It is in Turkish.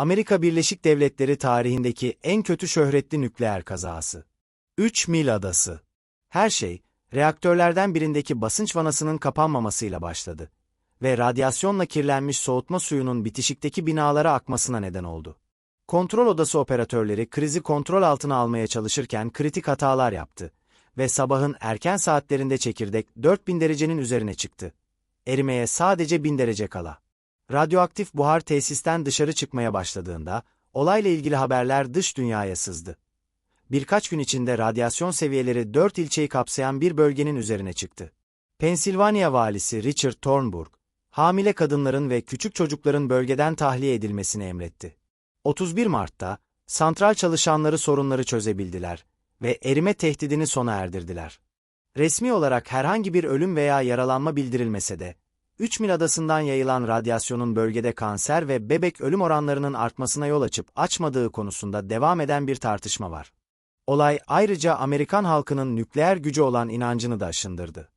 Amerika Birleşik Devletleri tarihindeki en kötü şöhretli nükleer kazası. 3 Mil Adası. Her şey, reaktörlerden birindeki basınç vanasının kapanmamasıyla başladı ve radyasyonla kirlenmiş soğutma suyunun bitişikteki binalara akmasına neden oldu. Kontrol odası operatörleri krizi kontrol altına almaya çalışırken kritik hatalar yaptı ve sabahın erken saatlerinde çekirdek 4000 derecenin üzerine çıktı. Erimeye sadece 1000 derece kala. Radyoaktif buhar tesisten dışarı çıkmaya başladığında, olayla ilgili haberler dış dünyaya sızdı. Birkaç gün içinde radyasyon seviyeleri 4 ilçeyi kapsayan bir bölgenin üzerine çıktı. Pensilvanya valisi Richard Thornburg, hamile kadınların ve küçük çocukların bölgeden tahliye edilmesini emretti. 31 Mart'ta, santral çalışanları sorunları çözebildiler ve erime tehdidini sona erdirdiler. Resmi olarak herhangi bir ölüm veya yaralanma bildirilmese de, 3 mil adasından yayılan radyasyonun bölgede kanser ve bebek ölüm oranlarının artmasına yol açıp açmadığı konusunda devam eden bir tartışma var. Olay ayrıca Amerikan halkının nükleer gücü olan inancını da aşındırdı.